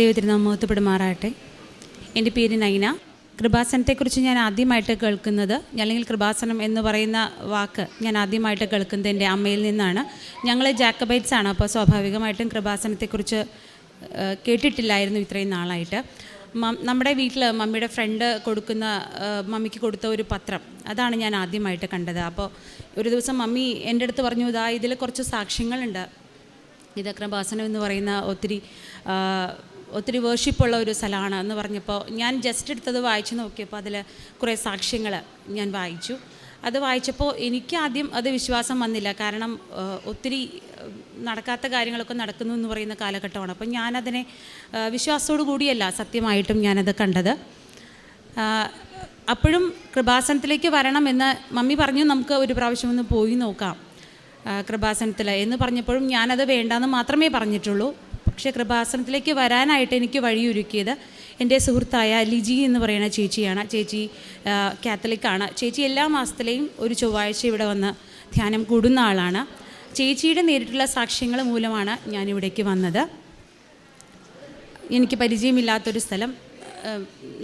ദൈവത്തിന് മുഹത്തപ്പെടുമാറാകട്ടെ എന്റെ പേര് നൈന. കൃപാസനത്തെക്കുറിച്ച് ഞാൻ ആദ്യമായിട്ട് കേൾക്കുന്നത് അല്ലെങ്കിൽ കൃപാസനം എന്ന് പറയുന്ന വാക്ക് ഞാൻ ആദ്യമായിട്ട് കേൾക്കുന്നത് എന്റെ അമ്മയിൽ നിന്നാണ്. ഞങ്ങൾ ജാക്കബൈറ്റ്സ് ആണ് അപ്പോൾ സ്വാഭാവികമായിട്ടും കൃപാസനത്തെക്കുറിച്ച് കേട്ടിട്ടില്ലായിരുന്നു ഇത്രയും നാളായിട്ട്. മം നമ്മുടെ വീട്ടിൽ മമ്മിയുടെ ഫ്രണ്ട് കൊടുക്കുന്ന മമ്മിക്ക് കൊടുത്ത ഒരു പത്രം അതാണ് ഞാൻ ആദ്യമായിട്ട് കണ്ടത്. അപ്പോൾ ഒരു ദിവസം മമ്മി എന്റെ അടുത്ത് പറഞ്ഞു ഇതാ ഇതിൽ കുറച്ച് സാക്ഷ്യങ്ങളുണ്ട്. ഇത് കൃപാസനം എന്ന് പറയുന്ന ഒത്തിരി ഒത്തിരി വേർഷിപ്പുള്ള ഒരു സ്ഥലമാണ് എന്ന് പറഞ്ഞപ്പോൾ ഞാൻ ജസ്റ്റ് എടുത്തത് വായിച്ചു നോക്കിയപ്പോൾ അതിൽ കുറേ സാക്ഷ്യങ്ങൾ ഞാൻ വായിച്ചു. അത് വായിച്ചപ്പോൾ എനിക്ക് ആദ്യം അത് വിശ്വാസം വന്നില്ല. കാരണം ഒത്തിരി നടക്കാത്ത കാര്യങ്ങളൊക്കെ നടക്കുന്നു എന്ന് പറയുന്ന കാലഘട്ടമാണ്. അപ്പം ഞാനതിനെ വിശ്വാസത്തോടു കൂടിയല്ല സത്യമായിട്ടും ഞാനത് കണ്ടത്. അപ്പോഴും കൃപാസനത്തിലേക്ക് വരണമെന്ന് മമ്മി പറഞ്ഞു. നമുക്ക് ഒരു പ്രാവശ്യം ഒന്ന് പോയി നോക്കാം കൃപാസനത്തിൽ എന്ന് പറഞ്ഞപ്പോഴും ഞാനത് വേണ്ടാന്ന് മാത്രമേ പറഞ്ഞിട്ടുള്ളൂ. പക്ഷേ കൃപാസനത്തിലേക്ക് വരാനായിട്ട് എനിക്ക് വഴിയൊരുക്കിയത് എന്റെ സുഹൃത്തായ ലിജി എന്ന് പറയുന്ന ചേച്ചിയാണ്. ചേച്ചി കാത്തലിക്കാണ്. ചേച്ചി എല്ലാ മാസത്തിലെയും ഒരു ചൊവ്വാഴ്ച ഇവിടെ വന്ന് ധ്യാനം കൂടുന്ന ആളാണ്. ചേച്ചിയുടെ നേരിട്ടുള്ള സാക്ഷ്യങ്ങൾ മൂലമാണ് ഞാൻ ഞാനിവിടേക്ക് വന്നത്. എനിക്ക് പരിചയമില്ലാത്തൊരു സ്ഥലം.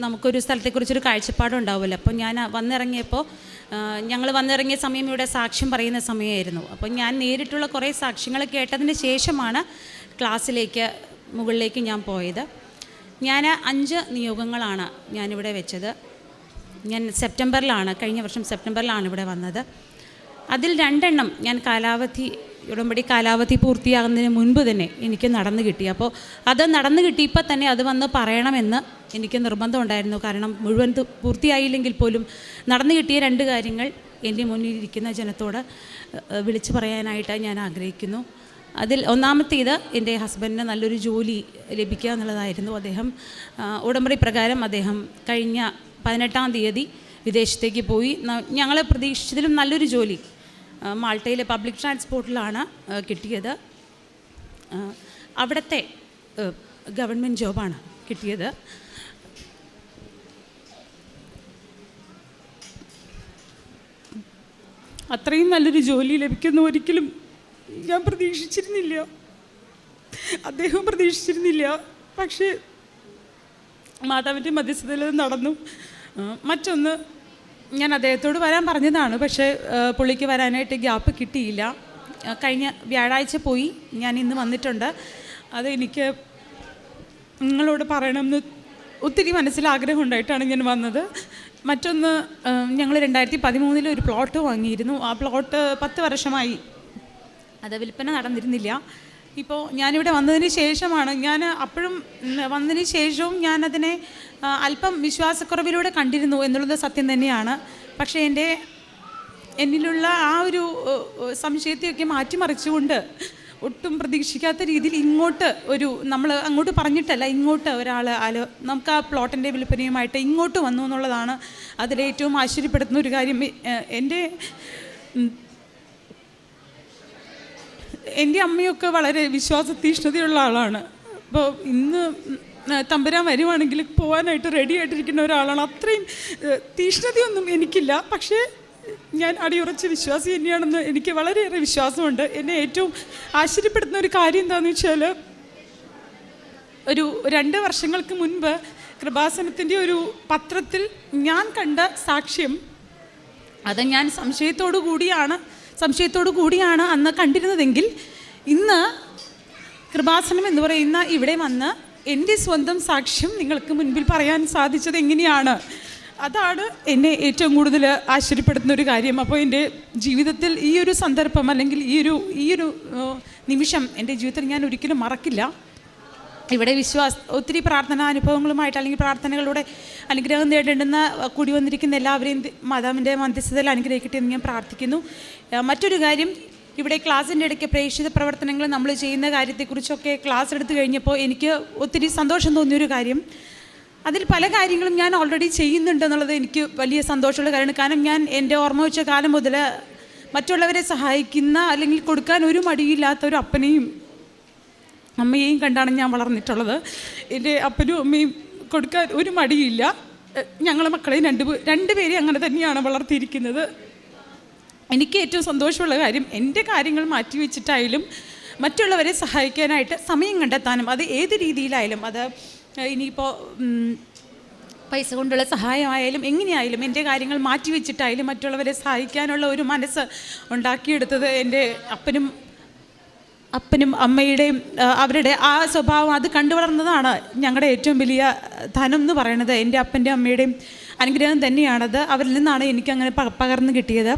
നമുക്കൊരു സ്ഥലത്തെക്കുറിച്ചൊരു കാഴ്ചപ്പാടുണ്ടാവുമല്ലോ. അപ്പോൾ ഞാൻ വന്നിറങ്ങിയപ്പോൾ ഞങ്ങൾ വന്നിറങ്ങിയ സമയം ഇവിടെ സാക്ഷ്യം പറയുന്ന സമയമായിരുന്നു. അപ്പോൾ ഞാൻ നേരിട്ടുള്ള കുറേ സാക്ഷ്യങ്ങൾ കേട്ടതിന് ശേഷമാണ് ക്ലാസ്സിലേക്ക് മുകളിലേക്ക് ഞാൻ പോയത്. ഞാൻ അഞ്ച് നിയോഗങ്ങളാണ് ഞാനിവിടെ വെച്ചത്. ഞാൻ സെപ്റ്റംബറിലാണ് കഴിഞ്ഞ വർഷം സെപ്റ്റംബറിലാണ് ഇവിടെ വന്നത്. അതിൽ രണ്ടെണ്ണം ഞാൻ കാലാവധി ഉടമ്പടി കാലാവധി പൂർത്തിയാകുന്നതിന് മുൻപ് തന്നെ എനിക്ക് നടന്നു കിട്ടി. അപ്പോൾ അത് നടന്നു കിട്ടിയപ്പോൾ തന്നെ അത് വന്ന് പറയണമെന്ന് എനിക്ക് നിർബന്ധമുണ്ടായിരുന്നു കാരണം മുഴുവൻ പൂർത്തിയായില്ലെങ്കിൽ പോലും നടന്നു കിട്ടിയ രണ്ട് കാര്യങ്ങൾ എന്റെ മുന്നിലിരിക്കുന്ന ജനത്തോട് വിളിച്ചു പറയാനായിട്ട് ഞാൻ ആഗ്രഹിക്കുന്നു. അതിൽ ഒന്നാമത്തേത് എന്റെ ഹസ്ബൻഡിന് നല്ലൊരു ജോലി ലഭിക്കുക എന്നുള്ളതായിരുന്നു. അദ്ദേഹം ഉടമ്പടി പ്രകാരം അദ്ദേഹം കഴിഞ്ഞ പതിനെട്ടാം തീയതി വിദേശത്തേക്ക് പോയി. ഞങ്ങളെ പ്രതീക്ഷിച്ചതിലും നല്ലൊരു ജോലി മാൾട്ടയിലെ പബ്ലിക് ട്രാൻസ്പോർട്ടിലാണ് കിട്ടിയത്. അവിടുത്തെ ഗവൺമെന്റ് ജോബാണ് കിട്ടിയത്. അത്രയും നല്ലൊരു ജോലി ലഭിക്കുന്നു ഒരിക്കലും. ഞാൻ പ്രതീക്ഷിച്ചിരുന്നില്ല. അദ്ദേഹം പ്രതീക്ഷിച്ചിരുന്നില്ല. പക്ഷേ മാതാവിന്റെ മധ്യസ്ഥതയിൽ നടന്നു. മറ്റൊന്ന് ഞാൻ അദ്ദേഹത്തോട് വരാൻ പറഞ്ഞതാണ്. പക്ഷേ പുള്ളിക്ക് വരാനായിട്ട് ഗ്യാപ്പ് കിട്ടിയില്ല. കഴിഞ്ഞ വ്യാഴാഴ്ച പോയി. ഞാൻ ഇന്ന് വന്നിട്ടുണ്ട്. അത് എനിക്ക് നിങ്ങളോട് പറയണമെന്ന് ഒത്തിരി മനസ്സിൽ ആഗ്രഹം ഉണ്ടായിട്ടാണ് ഞാൻ വന്നത്. മറ്റൊന്ന് ഞങ്ങൾ രണ്ടായിരത്തി പതിമൂന്നിൽ ഒരു പ്ലോട്ട് വാങ്ങിയിരുന്നു. ആ പ്ലോട്ട് പത്ത് വർഷമായി അത് വിൽപ്പന നടന്നിരുന്നില്ല. ഇപ്പോൾ ഞാനിവിടെ വന്നതിന് ശേഷമാണ് ഞാൻ അപ്പോഴും വന്നതിന് ശേഷവും ഞാനതിനെ അല്പം വിശ്വാസക്കുറവിലൂടെ കണ്ടിരുന്നു എന്നുള്ളത് സത്യം തന്നെയാണ്. പക്ഷേ എന്റെ എന്നിലുള്ള ആ ഒരു സംശയത്തെയൊക്കെ മാറ്റിമറിച്ചുകൊണ്ട് ഒട്ടും പ്രതീക്ഷിക്കാത്ത രീതിയിൽ ഇങ്ങോട്ട് ഒരു നമ്മൾ അങ്ങോട്ട് പറഞ്ഞിട്ടല്ല ഇങ്ങോട്ട് ഒരാൾ ആലോ നമുക്ക് ആ പ്ലോട്ടിന്റെ വിൽപ്പനയുമായിട്ട് ഇങ്ങോട്ട് വന്നു എന്നുള്ളതാണ് അതിലേറ്റവും ആശ്ചര്യപ്പെടുത്തുന്ന ഒരു കാര്യം. എന്റെ എന്റെ അമ്മയൊക്കെ വളരെ വിശ്വാസതീഷ്ണതയുള്ള ആളാണ്. അപ്പോൾ ഇന്ന് തമ്പുരാൻ വരുവാണെങ്കിൽ പോകാനായിട്ട് റെഡി ആയിട്ടിരിക്കുന്ന ഒരാളാണ്. അത്രയും തീഷ്ണതയൊന്നും എനിക്കില്ല. പക്ഷേ ഞാൻ അടിയുറച്ച വിശ്വാസി തന്നെയാണെന്ന് എനിക്ക് വളരെയേറെ വിശ്വാസമുണ്ട്. എന്നെ ഏറ്റവും ആശ്ചര്യപ്പെടുത്തുന്ന ഒരു കാര്യം എന്താണെന്ന് വെച്ചാൽ ഒരു രണ്ട് വർഷങ്ങൾക്ക് മുൻപ് കൃപാസനത്തിന്റെ ഒരു പത്രത്തിൽ ഞാൻ കണ്ട സാക്ഷ്യം അത് ഞാൻ സംശയത്തോടു കൂടിയാണ് സംശയത്തോടു കൂടിയാണ് അന്ന് കണ്ടിരുന്നതെങ്കിൽ ഇന്ന് കൃപാസനം എന്ന് പറയുന്ന ഇവിടെ വന്ന് എന്റെ സ്വന്തം സാക്ഷ്യം നിങ്ങൾക്ക് മുൻപിൽ പറയാൻ സാധിച്ചത് എങ്ങനെയാണ്? അതാണ് എന്നെ ഏറ്റവും കൂടുതൽ ആശ്ചര്യപ്പെടുത്തുന്ന ഒരു കാര്യം. അപ്പോൾ എന്റെ ജീവിതത്തിൽ ഈ ഒരു സന്ദർഭം അല്ലെങ്കിൽ ഈ ഒരു ഈ ഒരു നിമിഷം എന്റെ ജീവിതത്തിൽ ഞാൻ ഒരിക്കലും മറക്കില്ല. ഇവിടെ വിശ്വാസ ഒത്തിരി പ്രാർത്ഥനാ അനുഭവങ്ങളുമായിട്ട് അല്ലെങ്കിൽ പ്രാർത്ഥനകളിലൂടെ അനുഗ്രഹം നേടേണ്ടുന്ന കൂടി വന്നിരിക്കുന്ന എല്ലാവരെയും മാതാവിന്റെ മധ്യസ്ഥതയിൽ അനുഗ്രഹിക്കട്ടെ എന്ന് ഞാൻ പ്രാർത്ഥിക്കുന്നു. മറ്റൊരു കാര്യം ഇവിടെ ക്ലാസ്സിന്റെ ഇടയ്ക്ക് പ്രേക്ഷിത പ്രവർത്തനങ്ങൾ നമ്മൾ ചെയ്യുന്ന കാര്യത്തെക്കുറിച്ചൊക്കെ ക്ലാസ് എടുത്തു കഴിഞ്ഞപ്പോൾ എനിക്ക് ഒത്തിരി സന്തോഷം തോന്നിയൊരു കാര്യം. അതിൽ പല കാര്യങ്ങളും ഞാൻ ഓൾറെഡി ചെയ്യുന്നുണ്ടെന്നുള്ളത് എനിക്ക് വലിയ സന്തോഷമുള്ള കാര്യമാണ്. കാരണം ഞാൻ എന്റെ ഓർമ്മ വെച്ച കാലം മുതൽ മറ്റുള്ളവരെ സഹായിക്കുന്ന അല്ലെങ്കിൽ കൊടുക്കാൻ ഒരു മടിയില്ലാത്ത ഒരു അപ്പനെയും അമ്മയെയും കണ്ടാണ് ഞാൻ വളർന്നിട്ടുള്ളത്. എന്റെ അപ്പനും അമ്മയും കൊടുക്കാൻ ഒരു മടിയില്ല. ഞങ്ങളെ മക്കളെയും രണ്ട് രണ്ട് രണ്ടുപേരെയും അങ്ങനെ തന്നെയാണ് വളർത്തിയിരിക്കുന്നത്. എനിക്ക് ഏറ്റവും സന്തോഷമുള്ള കാര്യം എന്റെ കാര്യങ്ങൾ മാറ്റി വെച്ചിട്ടായാലും മറ്റുള്ളവരെ സഹായിക്കാനായിട്ട് സമയം കണ്ടെത്താനും അത് ഏത് രീതിയിലായാലും അത് ഇനിയിപ്പോൾ പൈസ കൊണ്ടുള്ള സഹായമായാലും എങ്ങനെയായാലും എന്റെ കാര്യങ്ങൾ മാറ്റി വെച്ചിട്ടായാലും മറ്റുള്ളവരെ സഹായിക്കാനുള്ള ഒരു മനസ്സ് ഉണ്ടാക്കിയെടുത്തത് എന്റെ അപ്പനും അപ്പനും അമ്മയുടെയും അവരുടെ ആ സ്വഭാവം അത് കണ്ടുവളർന്നതാണ് ഞങ്ങളുടെ ഏറ്റവും വലിയ ധനം എന്ന് പറയുന്നത്. എന്റെ അപ്പന്റെ അമ്മയുടെയും അനുഗ്രഹം തന്നെയാണത്. അവരിൽ നിന്നാണ് എനിക്കങ്ങനെ പകർന്നു കിട്ടിയത്.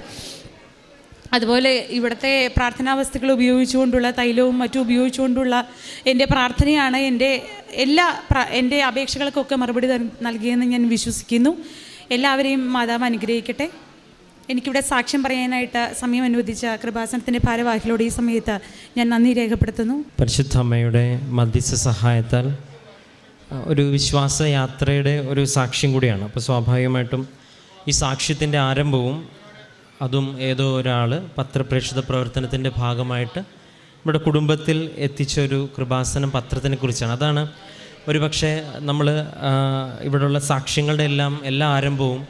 അതുപോലെ ഇവിടുത്തെ പ്രാർത്ഥനാ വസ്തുക്കൾ ഉപയോഗിച്ചുകൊണ്ടുള്ള തൈലവും മറ്റും ഉപയോഗിച്ചുകൊണ്ടുള്ള എന്റെ പ്രാർത്ഥനയാണ് എന്റെ എല്ലാ എന്റെ അപേക്ഷകൾക്കൊക്കെ മറുപടി നൽകിയെന്ന് ഞാൻ വിശ്വസിക്കുന്നു. എല്ലാവരെയും മാതാവ് അനുഗ്രഹിക്കട്ടെ. എനിക്കിവിടെ സാക്ഷ്യം പറയാനായിട്ട് സമയം അനുവദിച്ച കൃപാസനത്തിന്റെ ഭാരവാഹികളോട് ഈ സമയത്ത് ഞാൻ നന്ദി രേഖപ്പെടുത്തുന്നു. പരിശുദ്ധ അമ്മയുടെ മധ്യസ്ഥ സഹായത്താൽ ഒരു വിശ്വാസയാത്രയുടെ ഒരു സാക്ഷ്യം കൂടിയാണ്. അപ്പോൾ സ്വാഭാവികമായിട്ടും ഈ സാക്ഷ്യത്തിന്റെ ആരംഭവും അതും ഏതോ ഒരാൾ പത്രപ്രേക്ഷിത പ്രവർത്തനത്തിന്റെ ഭാഗമായിട്ട് നമ്മുടെ കുടുംബത്തിൽ എത്തിച്ചൊരു കൃപാസനം പത്രത്തിനെ കുറിച്ചാണ് അതാണ് ഒരു പക്ഷേ നമ്മൾ ഇവിടെയുള്ള സാക്ഷ്യങ്ങളുടെ എല്ലാം എല്ലാ ആരംഭവും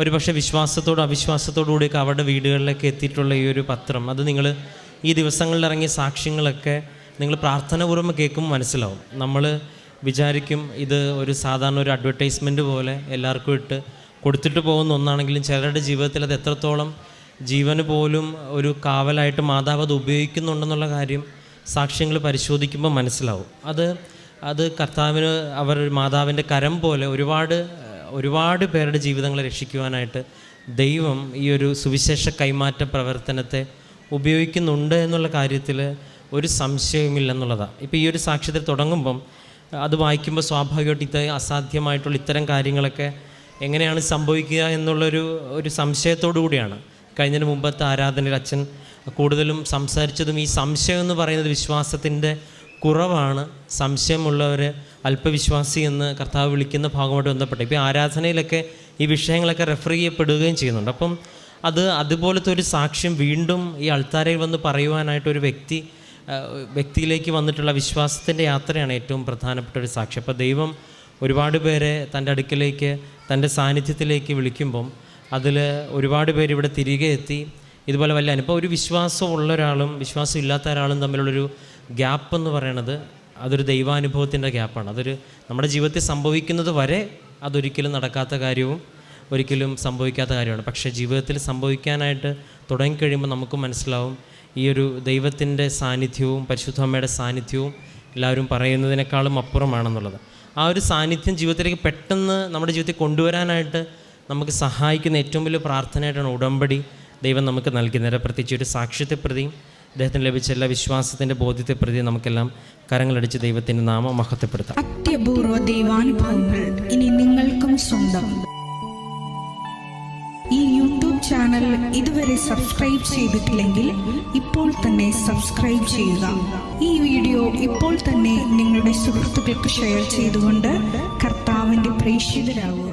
ഒരു പക്ഷേ വിശ്വാസത്തോടും അവിശ്വാസത്തോടുകൂടിയൊക്കെ അവരുടെ വീടുകളിലേക്ക് എത്തിയിട്ടുള്ള ഈ ഒരു പത്രം. അത് നിങ്ങൾ ഈ ദിവസങ്ങളിൽ ഇറങ്ങിയ സാക്ഷ്യങ്ങളൊക്കെ നിങ്ങൾ പ്രാർത്ഥനാപൂർവം കേൾക്കുമ്പോൾ മനസ്സിലാവും. നമ്മൾ വിചാരിക്കും ഇത് ഒരു സാധാരണ ഒരു അഡ്വർടൈസ്മെന്റ് പോലെ എല്ലാവർക്കും ഇട്ട് കൊടുത്തിട്ട് പോകുന്ന ഒന്നാണെങ്കിലും ചിലരുടെ ജീവിതത്തിൽ അത് എത്രത്തോളം ജീവന് പോലും ഒരു കാവലായിട്ട് മാതാവ് അത് ഉപയോഗിക്കുന്നുണ്ടെന്നുള്ള കാര്യം സാക്ഷ്യങ്ങൾ പരിശോധിക്കുമ്പോൾ മനസ്സിലാവും. അത് അത് കർത്താവിന് അവർ മാതാവിന്റെ കരം പോലെ ഒരുപാട് ഒരുപാട് പേരുടെ ജീവിതങ്ങളെ രക്ഷിക്കുവാനായിട്ട് ദൈവം ഈ ഒരു സുവിശേഷ കൈമാറ്റ പ്രവർത്തനത്തെ ഉപയോഗിക്കുന്നുണ്ട് എന്നുള്ള കാര്യത്തിൽ ഒരു സംശയവുമില്ലെന്നുള്ളതാണ് ഇപ്പോൾ ഈ ഒരു സാക്ഷ്യത്തിൽ തുടങ്ങുമ്പം അത് വായിക്കുമ്പോൾ സ്വാഭാവികമായിട്ട് ഇത് അസാധ്യമായിട്ടുള്ള ഇത്തരം കാര്യങ്ങളൊക്കെ എങ്ങനെയാണ് സംഭവിക്കുക എന്നുള്ളൊരു ഒരു സംശയത്തോടു കൂടിയാണ്. കഴിഞ്ഞതിന് മുമ്പത്തെ ആരാധനയിൽ അച്ഛൻ കൂടുതലും സംസാരിച്ചതും ഈ സംശയം എന്ന് പറയുന്നത് വിശ്വാസത്തിന്റെ കുറവാണ്. സംശയമുള്ളവർ അല്പവിശ്വാസി എന്ന് കർത്താവ് വിളിക്കുന്ന ഭാഗമായിട്ട് ബന്ധപ്പെട്ട് ഇപ്പോൾ ആരാധനയിലൊക്കെ ഈ വിഷയങ്ങളൊക്കെ റെഫർ ചെയ്യപ്പെടുകയും ചെയ്യുന്നുണ്ട്. അപ്പം അത് അതുപോലത്തെ ഒരു സാക്ഷ്യം വീണ്ടും ഈ അൾത്താരയിൽ വന്ന് പറയുവാനായിട്ട് ഒരു വ്യക്തി വ്യക്തിയിലേക്ക് വന്നിട്ടുള്ള വിശ്വാസത്തിന്റെ യാത്രയാണ് ഏറ്റവും പ്രധാനപ്പെട്ട ഒരു സാക്ഷ്യം. അപ്പോൾ ദൈവം ഒരുപാട് പേരെ തന്റെ അടുക്കിലേക്ക് തന്റെ സാന്നിധ്യത്തിലേക്ക് വിളിക്കുമ്പം അതിൽ ഒരുപാട് പേര് ഇവിടെ തിരികെ എത്തി. ഇതുപോലെ വല്ല അനുഭവം ഒരു വിശ്വാസമുള്ള ഒരാളും വിശ്വാസം ഇല്ലാത്ത ഒരാളും തമ്മിലുള്ളൊരു ഗ്യാപ്പ് എന്ന് പറയണത് അതൊരു ദൈവാനുഭവത്തിന്റെ ഗ്യാപ്പാണ്. അതൊരു നമ്മുടെ ജീവിതത്തിൽ സംഭവിക്കുന്നത് വരെ അതൊരിക്കലും നടക്കാത്ത കാര്യവും ഒരിക്കലും സംഭവിക്കാത്ത കാര്യമാണ്. പക്ഷേ ജീവിതത്തിൽ സംഭവിക്കാനായിട്ട് തുടങ്ങിക്കഴിയുമ്പോൾ നമുക്ക് മനസ്സിലാവും ഈ ഒരു ദൈവത്തിന്റെ സാന്നിധ്യവും പരിശുദ്ധമ്മയുടെ സാന്നിധ്യവും എല്ലാവരും പറയുന്നതിനേക്കാളും അപ്പുറമാണെന്നുള്ളത്. ആ ഒരു സാന്നിധ്യം ജീവിതത്തിലേക്ക് പെട്ടെന്ന് നമ്മുടെ ജീവിതത്തിൽ കൊണ്ടുവരാനായിട്ട് നമുക്ക് സഹായിക്കുന്ന ഏറ്റവും വലിയ പ്രാർത്ഥനയായിട്ടാണ് ഉടമ്പടി ദൈവം നമുക്ക് നൽകുന്നത് പ്രത്യേകിച്ച് ഒരു സാക്ഷ്യത്തെ പ്രതിയും അദ്ദേഹത്തിന് ലഭിച്ച എല്ലാ വിശ്വാസത്തിന്റെ ബോധ്യത്തെ പ്രതി നമുക്കെല്ലാം കരങ്ങളടിച്ച് ദൈവത്തിന്റെ നാമം മഹത്വപ്പെടുത്താം. ഇനി നിങ്ങൾക്കും സ്വന്തം. ഈ യൂട്യൂബ് ചാനൽ ഇതുവരെ സബ്സ്ക്രൈബ് ചെയ്തിട്ടില്ലെങ്കിൽ ഇപ്പോൾ തന്നെ സബ്സ്ക്രൈബ് ചെയ്യുക. ഈ വീഡിയോ ഇപ്പോൾ തന്നെ നിങ്ങളുടെ സുഹൃത്തുക്കൾക്ക് ഷെയർ ചെയ്തുകൊണ്ട് കർത്താവിന്റെ പ്രേക്ഷിതരാകുക.